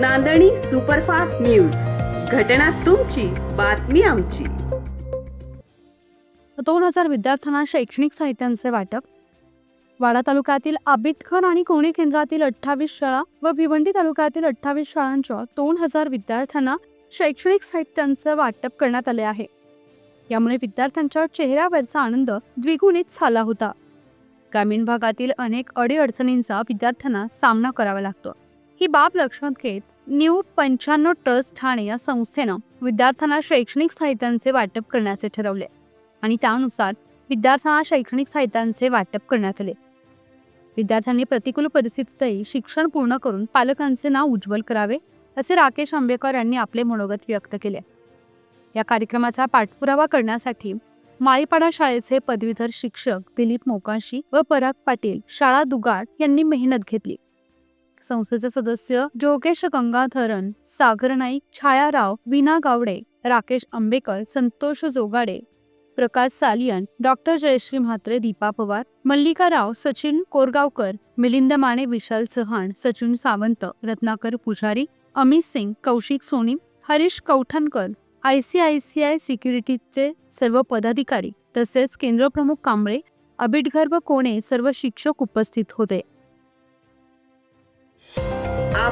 नांदणी superfast news. घटना तुमची बातमी आमची. दोन हजार विद्यार्थ्यांना शैक्षणिक साहित्यांचे वाटप. वाडा तालुक्यातील आबितखर आणि कोणी केंद्रातील अठ्ठावीस शाळा व भिवंडी तालुक्यातील अठ्ठावीस शाळांच्या दोन हजार विद्यार्थ्यांना शैक्षणिक साहित्यांचे वाटप करण्यात आले आहे. यामुळे विद्यार्थ्यांच्या चेहऱ्यावरचा आनंद द्विगुणित झाला होता. ग्रामीण भागातील अनेक अडीअडचणींचा विद्यार्थ्यांना सामना करावा लागतो. ही बाब लक्षात घेत न्यू पंच्याण्णव ट्रस्ट ठाणे या संस्थेनं विद्यार्थ्यांना शैक्षणिक साहित्यांचे वाटप करण्याचे ठरवले आणि त्यानुसार विद्यार्थ्यांना शैक्षणिक साहित्यांचे वाटप करण्यात आले. विद्यार्थ्यांनी प्रतिकूल परिस्थितीतही शिक्षण पूर्ण करून पालकांचे नाव उज्ज्वल करावे असे राकेश आंबेकर यांनी आपले मनोगत व्यक्त केले. या कार्यक्रमाचा पाठपुरावा करण्यासाठी माळीपाडा शाळेचे पदवीधर शिक्षक दिलीप मोकाशी व पराग पाटील शाळा दुगाड यांनी मेहनत घेतली. संस्थेचे सदस्य जोगेश Gangadharan Sagar Naik Chhayarao Veena Gawade Rakesh Ambekar Santosh Jogade Prakash Salian doctor Jayashree Mhatre Deepa Pawar Mallika Rao Sachin Korgaonkar Milind Mane Vishal Chavan Sachin Sawant Ratnakar Pujari Amit Singh Kaushik Soni Harish Kauthankar I C I C I सिक्युरिटीजचे सर्व पदाधिकारी तसेच केंद्रप्रमुख कांबळे अबिटगर्भ व कोणे सर्व शिक्षक उपस्थित होते.